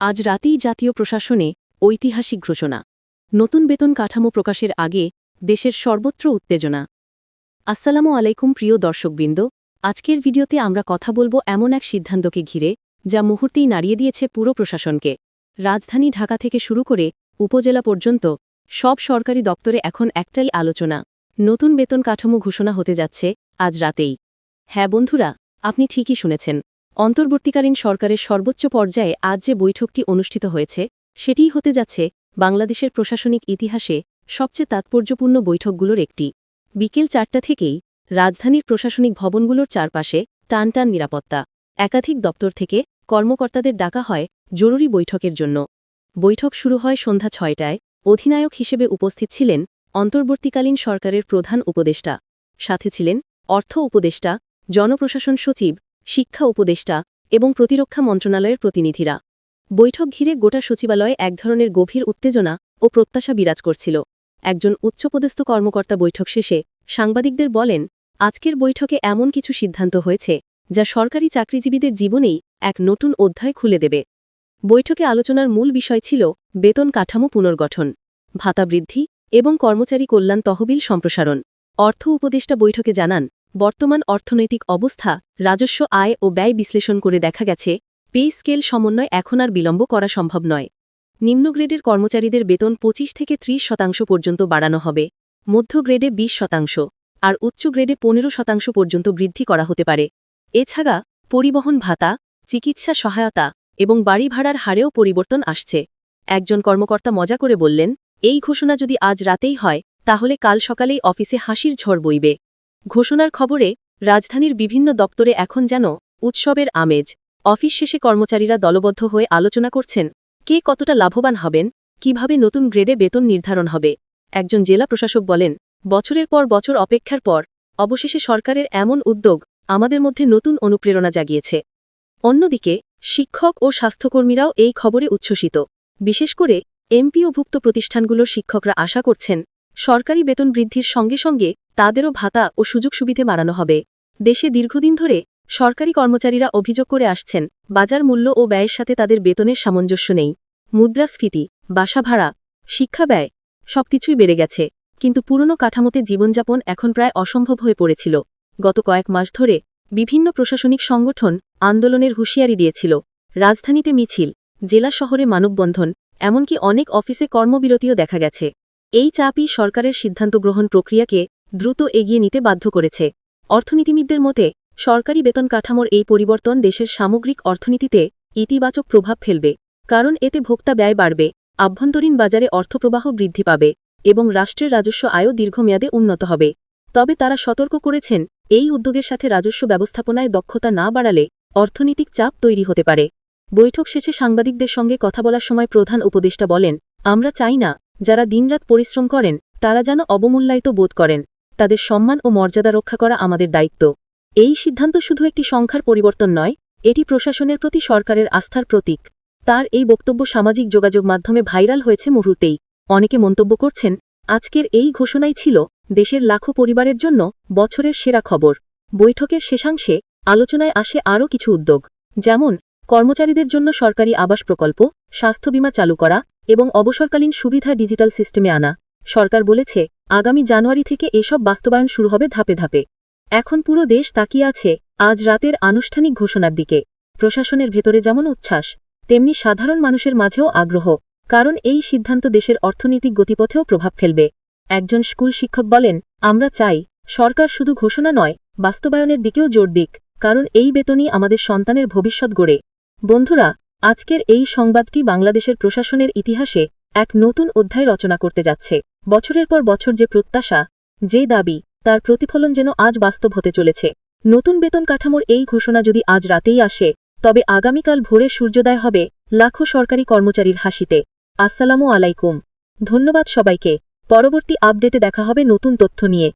আজ রাতেই জাতীয় প্রশাসনে ঐতিহাসিক ঘোষণা। নতুন বেতন কাঠামো প্রকাশের আগে দেশের সর্বত্র উত্তেজনা। আসসালামু আলাইকুম প্রিয় দর্শকবৃন্দ, আজকের ভিডিওতে আমরা কথা বলব এমন এক সিদ্ধান্তকে ঘিরে, যা মুহূর্তেই নাড়িয়ে দিয়েছে পুরো প্রশাসনকে। রাজধানী ঢাকা থেকে শুরু করে উপজেলা পর্যন্ত সব সরকারি দপ্তরে এখন একটাই আলোচনা, নতুন বেতন কাঠামো ঘোষণা হতে যাচ্ছে আজ রাতেই। হ্যাঁ বন্ধুরা, আপনি ঠিকই শুনেছেন। অন্তর্বর্তীকালীন সরকারের সর্বোচ্চ পর্যায়ে আজ যে বৈঠকটি অনুষ্ঠিত হয়েছে, সেটিই হতে যাচ্ছে বাংলাদেশের প্রশাসনিক ইতিহাসে সবচেয়ে তাৎপর্যপূর্ণ বৈঠকগুলোর একটি। বিকেল চারটা থেকেই রাজধানীর প্রশাসনিক ভবনগুলোর চারপাশে টানটান নিরাপত্তা, একাধিক দপ্তর থেকে কর্মকর্তাদের ডাকা হয় জরুরি বৈঠকের জন্য। বৈঠক শুরু হয় সন্ধ্যা ছয়টায়। অধিনায়ক হিসেবে উপস্থিত ছিলেন অন্তর্বর্তীকালীন সরকারের প্রধান উপদেষ্টা। সাথে ছিলেন অর্থ উপদেষ্টা, জনপ্রশাসন সচিব শিক্ষা উপদেষ্টা এবং প্রতিরক্ষা মন্ত্রণালয়ের প্রতিনিধিরা। বৈঠক ঘিরে গোটা সচিবালয়ে এক ধরনের গভীর উত্তেজনা ও প্রত্যাশা বিরাজ করছিল। একজন উচ্চপদস্থ কর্মকর্তা বৈঠক শেষে সাংবাদিকদের বলেন, আজকের বৈঠকে এমন কিছু সিদ্ধান্ত হয়েছে যা সরকারি চাকরিজীবীদের জীবনেই এক নতুন অধ্যায় খুলে দেবে। বৈঠকে আলোচনার মূল বিষয় ছিল বেতন কাঠামো পুনর্গঠন, ভাতা বৃদ্ধি এবং কর্মচারী কল্যাণ তহবিল সম্প্রসারণ। অর্থ উপদেষ্টা বৈঠকে জানান বর্তমান অর্থনৈতিক অবস্থা, রাজস্ব আয় ও ব্যয় বিশ্লেষণ করে দেখা গেছে, পে স্কেল সমন্বয় এখন আর বিলম্ব করা সম্ভব নয়। নিম্ন গ্রেডের কর্মচারীদের বেতন ২৫ থেকে ৩০ শতাংশ পর্যন্ত বাড়ানো হবে মধ্য গ্রেডে ২০ শতাংশ, আর উচ্চ গ্রেডে পনেরো শতাংশ পর্যন্ত বৃদ্ধি করা হতে পারে। এছাড়া, পরিবহন ভাতা, চিকিৎসা সহায়তা এবং বাড়ি ভাড়ার হারেও পরিবর্তন আসছে। একজন কর্মকর্তা মজা করে বললেন, এই ঘোষণা যদি আজ রাতেই হয়, তাহলে কাল সকালেই অফিসে হাসির ঝড় বইবে। ঘোষণার খবরে, রাজধানীর বিভিন্ন দপ্তরে এখন যেন উৎসবের আমেজ। অফিস শেষে কর্মচারীরা দলবদ্ধ হয়ে আলোচনা করছেন, কে কতটা লাভবান হবেন, কীভাবে নতুন গ্রেডে বেতন নির্ধারণ হবে। একজন জেলা প্রশাসক বলেন, বছরের পর বছর অপেক্ষার পর, অবশেষে সরকারের এমন উদ্যোগ আমাদের মধ্যে নতুন অনুপ্রেরণা জাগিয়েছে। অন্যদিকে, শিক্ষক ও স্বাস্থ্যকর্মীরাও এই খবরে উচ্ছ্বসিত। বিশেষ করে, এমপিওভুক্ত প্রতিষ্ঠানগুলোর শিক্ষকরা আশা করছেন, সরকারি বেতন বৃদ্ধির সঙ্গে সঙ্গে তাদেরও ভাতা ও সুযোগ সুবিধে বাড়ানো হবে। দেশে দীর্ঘদিন ধরে সরকারি কর্মচারীরা অভিযোগ করে আসছেন, বাজার মূল্য ও ব্যয়ের সাথে তাদের বেতনের সামঞ্জস্য নেই। মুদ্রাস্ফীতি, বাসা ভাড়া, শিক্ষা ব্যয়, সবকিছুই বেড়ে গেছে। কিন্তু পুরনো কাঠামোতে জীবনযাপন এখন প্রায় অসম্ভব হয়ে পড়েছিল। গত কয়েক মাস ধরে বিভিন্ন প্রশাসনিক সংগঠন আন্দোলনের হুঁশিয়ারি দিয়েছিল। রাজধানীতে মিছিল, জেলা শহরে মানববন্ধন, এমনকি অনেক অফিসে কর্মবিরতিও দেখা গেছে। এই চাপই সরকারের সিদ্ধান্ত গ্রহণ প্রক্রিয়াকে দ্রুত এগিয়ে নিতে বাধ্য করেছে। অর্থনীতিবিদদের মতে, সরকারি বেতন কাঠামোর এই পরিবর্তন দেশের সামগ্রিক অর্থনীতিতে ইতিবাচক প্রভাব ফেলবে, কারণ এতে ভোক্তা ব্যয় বাড়বে, আভ্যন্তরীণ বাজারে অর্থপ্রবাহ বৃদ্ধি পাবে এবং রাষ্ট্রের রাজস্ব আয়ও দীর্ঘমেয়াদে উন্নত হবে। তবে তারা সতর্ক করেছেন, এই উদ্যোগের সাথে রাজস্ব ব্যবস্থাপনায় দক্ষতা না বাড়ালে অর্থনৈতিক চাপ তৈরি হতে পারে। বৈঠক শেষে সাংবাদিকদের সঙ্গে কথা বলার সময় প্রধান উপদেষ্টা বলেন, আমরা চাই না, যারা দিনরাত পরিশ্রম করেন, তারা যেন অবমূল্যায়িত বোধ করেন। তাদের সম্মান ও মর্যাদা রক্ষা করা আমাদের দায়িত্ব। এই সিদ্ধান্ত শুধু একটি সংখ্যার পরিবর্তন নয়, এটি প্রশাসনের প্রতি সরকারের আস্থার প্রতীক। তার এই বক্তব্য সামাজিক যোগাযোগ মাধ্যমে ভাইরাল হয়েছে মুহূর্তেই। অনেকে মন্তব্য করছেন, আজকের এই ঘোষণাই ছিল দেশের লাখো পরিবারের জন্য বছরের সেরা খবর। বৈঠকের শেষাংশে আলোচনায় আসে আরও কিছু উদ্যোগ, যেমন কর্মচারীদের জন্য সরকারি আবাস প্রকল্প, স্বাস্থ্য বীমা চালু করা এবং অবসরকালীন সুবিধা ডিজিটাল সিস্টেমে আনা। সরকার বলেছে আগামী জানুয়ারি থেকে এসব বাস্তবায়ন শুরু হবে ধাপে ধাপে। এখন পুরো দেশ তাকিয়ে আছে আজ রাতের আনুষ্ঠানিক ঘোষণার দিকে। প্রশাসনের ভেতরে যেমন উচ্ছ্বাস, তেমনি সাধারণ মানুষের মাঝেও আগ্রহ, কারণ এই সিদ্ধান্ত দেশের অর্থনৈতিক গতিপথেও প্রভাব ফেলবে। একজন স্কুল শিক্ষক বলেন, আমরা চাই, সরকার শুধু ঘোষণা নয়, বাস্তবায়নের দিকেও জোর দিক, কারণ এই বেতনই আমাদের সন্তানের ভবিষ্যৎ গড়ে। বন্ধুরা, আজকের এই সংবাদটি বাংলাদেশের প্রশাসনের ইতিহাসে এক নতুন অধ্যায় রচনা করতে যাচ্ছে। বছরের পর বছর যে প্রত্যাশা যে দাবি, তার প্রতিফলন যেন আজ বাস্তব হতে চলেছে। নতুন বেতন কাঠামোর এই ঘোষণা যদি আজ রাতেই আসে, তবে আগামীকাল ভোরে সূর্যোদয় হবে লাখো সরকারি কর্মচারীর হাসিতে। আসসালামু আলাইকুম। ধন্যবাদ সবাইকে। পরবর্তী আপডেটে দেখা হবে নতুন তথ্য নিয়ে।